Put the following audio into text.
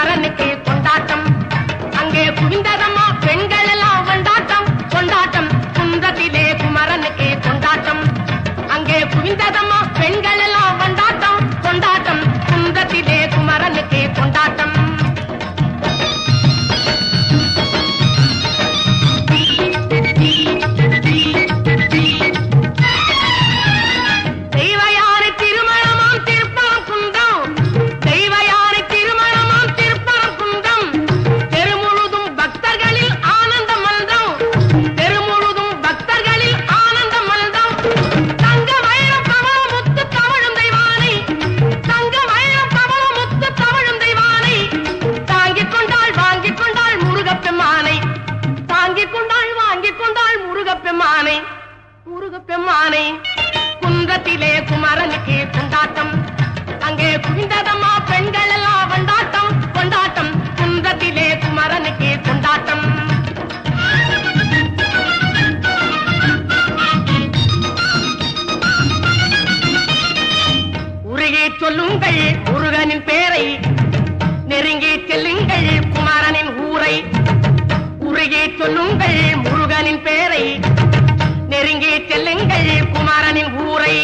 காரனுக்கு பெம்மானை முருக பெம்மானை குன்றத்திலே குமரனுக்கு கொண்டாட்டம். அங்கே குவிந்ததம்மா பெண்கள் எல்லாம் கொண்டாட்டம் கொண்டாட்டம் குன்றத்திலே குமரனுக்கு கொண்டாட்டம். உருகி சொல்லுங்கள் முருகனின் பேரை நெருங்கி செல்லுங்கள் குமாரனின் ஊரை. உருகி சொல்லுங்கள் முருகனின் பேரை நெருங்கி செல்லுங்கள் குமாரனின் ஊரை.